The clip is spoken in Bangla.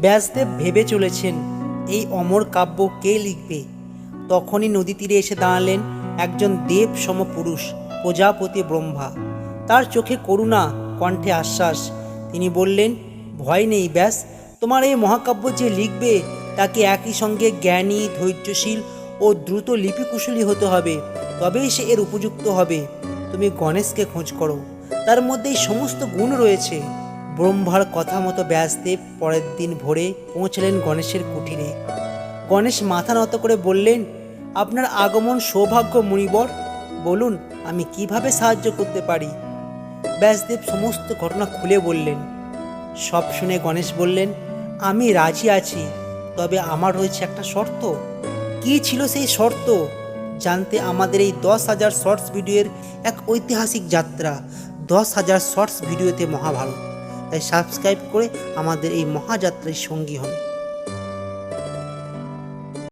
ব্যাসদেব ভেবে চলেছেন, এই অমর কাব্য কে লিখবে? তখনই নদী তীরে এসে দাঁড়ালেন একজন দেব সমপুরুষ, প্রজাপতি ব্রহ্মা। তার চোখে করুণা, কণ্ঠে আশ্বাস। তিনি বললেন, ভয় নেই ব্যাস, তোমার এই মহাকাব্য যে লিখবে, তাকে একই সঙ্গে জ্ঞানী, ধৈর্যশীল ও দ্রুত লিপিকুশলী হতে হবে। তবেই সে এর উপযুক্ত হবে। তুমি গণেশকে খোঁজ করো। তার মধ্যে এই সমস্ত গুণ রয়েছে। ব্রহ্মার কথা মতো ব্যাসদেব পরের দিন ভোরে পৌঁছলেন গণেশের কুটিরে গণেশ মাথা নত করে বললেন, আপনার আগমন সৌভাগ্য মুনিবর। বলুন, আমি কীভাবে সাহায্য করতে পারি? ব্যাসদেব সমস্ত ঘটনা খুলে বললেন। সব শুনে গণেশ বললেন, আমি রাজি আছি, তবে আমার রয়েছে একটা শর্ত। কী ছিল সেই শর্ত? জানতে আমাদের এই দশ হাজার শর্টস ভিডিওর এক ঐতিহাসিক যাত্রা। দশ হাজার শর্টস ভিডিওতে মহাভারত। তাই সাবস্ক্রাইব করে আমাদের এই মহাযাত্রায় সঙ্গী হন।